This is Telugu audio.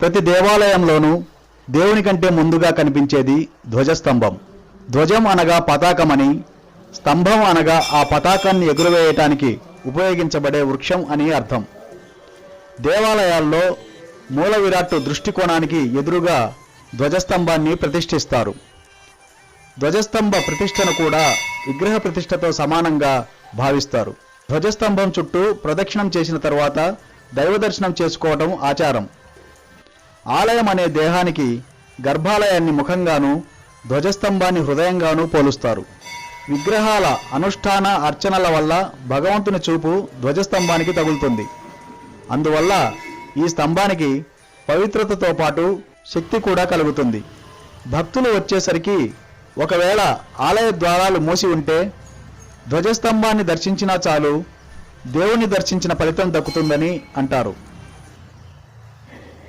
ప్రతి దేవాలయంలోనూ దేవుని కంటే ముందుగా కనిపించేది ధ్వజస్తంభం. ధ్వజం అనగా పతాకమని స్తంభం అనగా ఆ పతాకాన్ని ఎగురవేయటానికి ఉపయోగించబడే వృక్షం అని అర్థం. దేవాలయాల్లో మూల విరాట్టు దృష్టికోణానికి ఎదురుగా ధ్వజస్తంభాన్ని ప్రతిష్ఠిస్తారు. ధ్వజస్తంభ ప్రతిష్టను కూడా విగ్రహ ప్రతిష్టతో సమానంగా భావిస్తారు. ధ్వజస్తంభం చుట్టూ ప్రదక్షిణం చేసిన తర్వాత దైవ దర్శనం చేసుకోవటం ఆచారం. ఆలయం అనే దేహానికి గర్భాలయాన్ని ముఖంగాను ధ్వజస్తంభాన్ని హృదయంగాను పోలుస్తారు. విగ్రహాల అనుష్ఠాన అర్చనల వల్ల భగవంతుని చూపు ధ్వజస్తంభానికి తగులుతుంది. అందువల్ల ఈ స్తంభానికి పవిత్రతతో పాటు శక్తి కూడా కలుగుతుంది. భక్తులు వచ్చేసరికి ఒకవేళ ఆలయ ద్వారాలు మూసి ఉంటే ధ్వజస్తంభాన్ని దర్శించినా చాలు దేవుని దర్శించిన ఫలితం దక్కుతుందని అంటారు.